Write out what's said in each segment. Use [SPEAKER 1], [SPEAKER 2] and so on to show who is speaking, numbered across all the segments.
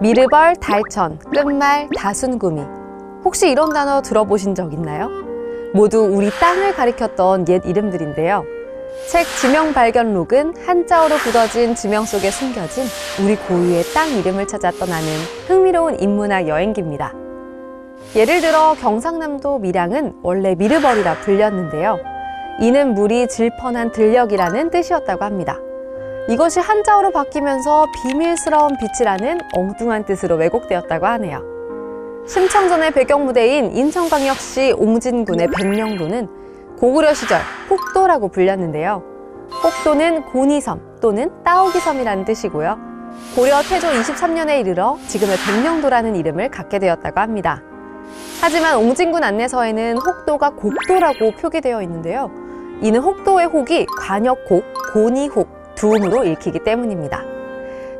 [SPEAKER 1] 미르벌, 달천, 끝말, 다순구미. 혹시 이런 단어 들어보신 적 있나요? 모두 우리 땅을 가리켰던 옛 이름들인데요. 책 지명 발견 록은 한자어로 굳어진 지명 속에 숨겨진 우리 고유의 땅 이름을 찾아 떠나는 흥미로운 인문학 여행기입니다. 예를 들어 경상남도 밀양은 원래 미르벌이라 불렸는데요. 이는 물이 질펀한 들녘이라는 뜻이었다고 합니다. 이것이 한자어로 바뀌면서 비밀스러운 빛이라는 엉뚱한 뜻으로 왜곡되었다고 하네요. 심청전의 배경무대인 인천광역시 옹진군의 백령도는 고구려 시절 혹도라고 불렸는데요. 혹도는 고니섬 또는 따오기섬이라는 뜻이고요. 고려 태조 23년에 이르러 지금의 백령도라는 이름을 갖게 되었다고 합니다. 하지만 옹진군 안내서에는 혹도가 곡도라고 표기되어 있는데요. 이는 혹도의 혹이 관역혹, 고니혹, 두음으로 읽히기 때문입니다.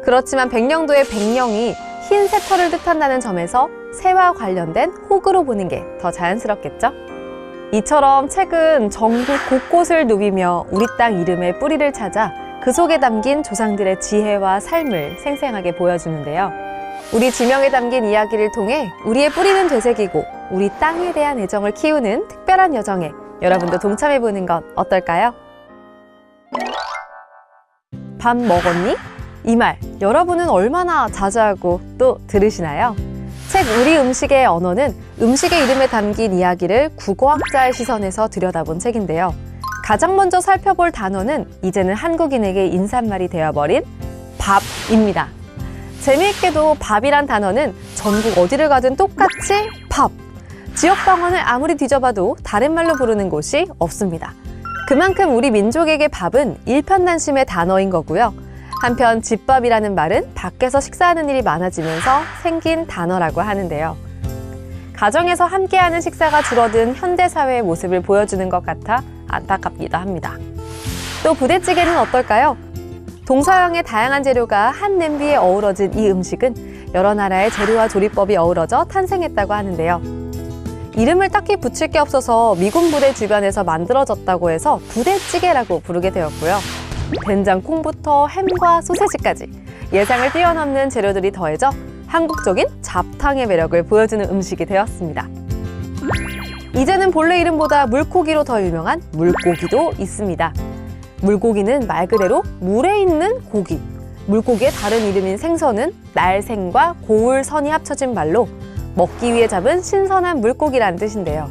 [SPEAKER 1] 그렇지만 백령도의 백령이 흰 새털을 뜻한다는 점에서 새와 관련된 혹으로 보는 게 더 자연스럽겠죠? 이처럼 책은 전국 곳곳을 누비며 우리 땅 이름의 뿌리를 찾아 그 속에 담긴 조상들의 지혜와 삶을 생생하게 보여주는데요. 우리 지명에 담긴 이야기를 통해 우리의 뿌리는 되새기고 우리 땅에 대한 애정을 키우는 특별한 여정에 여러분도 동참해보는 건 어떨까요? 밥 먹었니? 이 말 여러분은 얼마나 자주 하고 또 들으시나요? 책 우리 음식의 언어는 음식의 이름에 담긴 이야기를 국어학자의 시선에서 들여다본 책인데요. 가장 먼저 살펴볼 단어는 이제는 한국인에게 인사말이 되어버린 밥입니다. 재미있게도 밥이란 단어는 전국 어디를 가든 똑같이 밥. 지역 방언을 아무리 뒤져봐도 다른 말로 부르는 곳이 없습니다. 그만큼 우리 민족에게 밥은 일편단심의 단어인 거고요. 한편 집밥이라는 말은 밖에서 식사하는 일이 많아지면서 생긴 단어라고 하는데요. 가정에서 함께하는 식사가 줄어든 현대 사회의 모습을 보여주는 것 같아 안타깝기도 합니다. 또 부대찌개는 어떨까요? 동서양의 다양한 재료가 한 냄비에 어우러진 이 음식은 여러 나라의 재료와 조리법이 어우러져 탄생했다고 하는데요. 이름을 딱히 붙일 게 없어서 미군 부대 주변에서 만들어졌다고 해서 부대찌개라고 부르게 되었고요. 된장콩부터 햄과 소세지까지 예상을 뛰어넘는 재료들이 더해져 한국적인 잡탕의 매력을 보여주는 음식이 되었습니다. 이제는 본래 이름보다 물고기로 더 유명한 물고기도 있습니다. 물고기는 말 그대로 물에 있는 고기. 물고기의 다른 이름인 생선은 날생과 고울선이 합쳐진 말로 먹기 위해 잡은 신선한 물고기라는 뜻인데요.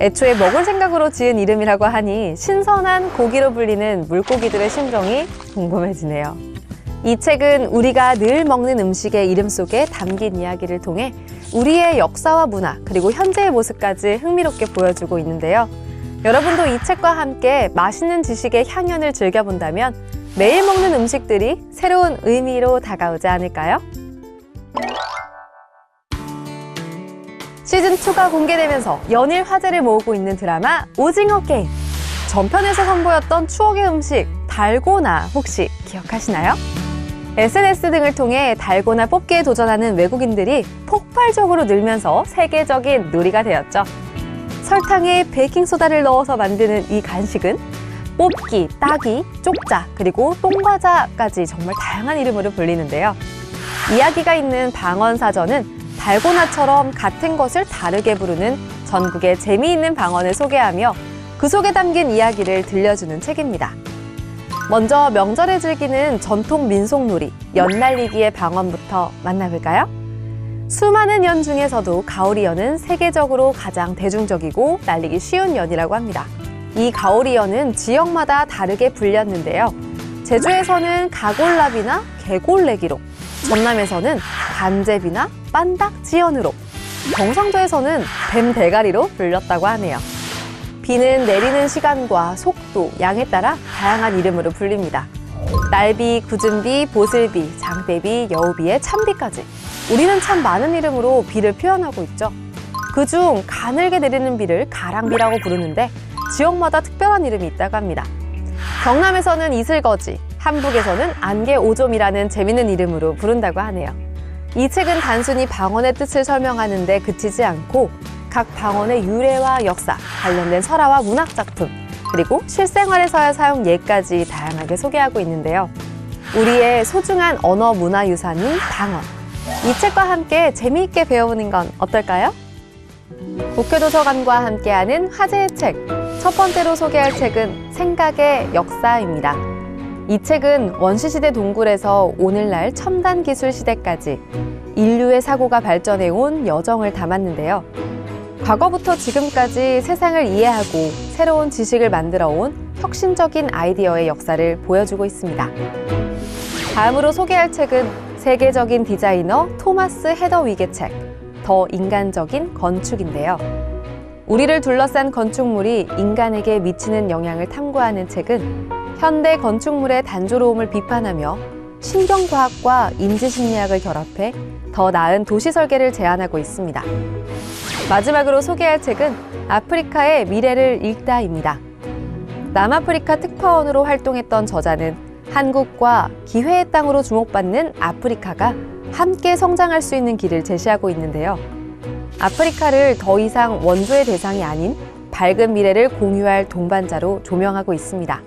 [SPEAKER 1] 애초에 먹을 생각으로 지은 이름이라고 하니 신선한 고기로 불리는 물고기들의 심정이 궁금해지네요. 이 책은 우리가 늘 먹는 음식의 이름 속에 담긴 이야기를 통해 우리의 역사와 문화 그리고 현재의 모습까지 흥미롭게 보여주고 있는데요. 여러분도 이 책과 함께 맛있는 지식의 향연을 즐겨본다면 매일 먹는 음식들이 새로운 의미로 다가오지 않을까요? 시즌2가 공개되면서 연일 화제를 모으고 있는 드라마 오징어 게임. 전편에서 선보였던 추억의 음식 달고나 혹시 기억하시나요? SNS 등을 통해 달고나 뽑기에 도전하는 외국인들이 폭발적으로 늘면서 세계적인 놀이가 되었죠. 설탕에 베이킹소다를 넣어서 만드는 이 간식은 뽑기, 따기, 쪽자, 그리고 똥과자까지 정말 다양한 이름으로 불리는데요. 이야기가 있는 방언사전은 달고나처럼 같은 것을 다르게 부르는 전국의 재미있는 방언을 소개하며 그 속에 담긴 이야기를 들려주는 책입니다. 먼저 명절에 즐기는 전통 민속놀이, 연날리기의 방언부터 만나볼까요? 수많은 연 중에서도 가오리 연은 세계적으로 가장 대중적이고 날리기 쉬운 연이라고 합니다. 이 가오리 연은 지역마다 다르게 불렸는데요. 제주에서는 가골라비나 개골내기로, 전남에서는 간제비나 빤닥 지연으로, 경상도에서는 뱀 대가리로 불렸다고 하네요. 비는 내리는 시간과 속도, 양에 따라 다양한 이름으로 불립니다. 날비, 구준비, 보슬비, 장대비, 여우비의 참비까지. 우리는 참 많은 이름으로 비를 표현하고 있죠. 그중 가늘게 내리는 비를 가랑비라고 부르는데 지역마다 특별한 이름이 있다고 합니다. 경남에서는 이슬거지, 한북에서는 안개오좀이라는 재밌는 이름으로 부른다고 하네요. 이 책은 단순히 방언의 뜻을 설명하는 데 그치지 않고 각 방언의 유래와 역사, 관련된 설화와 문학 작품, 그리고 실생활에서의 사용 예까지 다양하게 소개하고 있는데요. 우리의 소중한 언어 문화 유산인 방언. 이 책과 함께 재미있게 배워보는 건 어떨까요? 국회도서관과 함께하는 화제의 책. 첫 번째로 소개할 책은 생각의 역사입니다. 이 책은 원시시대 동굴에서 오늘날 첨단 기술 시대까지 인류의 사고가 발전해 온 여정을 담았는데요. 과거부터 지금까지 세상을 이해하고 새로운 지식을 만들어 온 혁신적인 아이디어의 역사를 보여주고 있습니다. 다음으로 소개할 책은 세계적인 디자이너 토마스 헤더윅의 책, 더 인간적인 건축인데요. 우리를 둘러싼 건축물이 인간에게 미치는 영향을 탐구하는 책은 현대 건축물의 단조로움을 비판하며 신경과학과 인지심리학을 결합해 더 나은 도시 설계를 제안하고 있습니다. 마지막으로 소개할 책은 아프리카의 미래를 읽다입니다. 남아프리카 특파원으로 활동했던 저자는 한국과 기회의 땅으로 주목받는 아프리카가 함께 성장할 수 있는 길을 제시하고 있는데요. 아프리카를 더 이상 원조의 대상이 아닌 밝은 미래를 공유할 동반자로 조명하고 있습니다.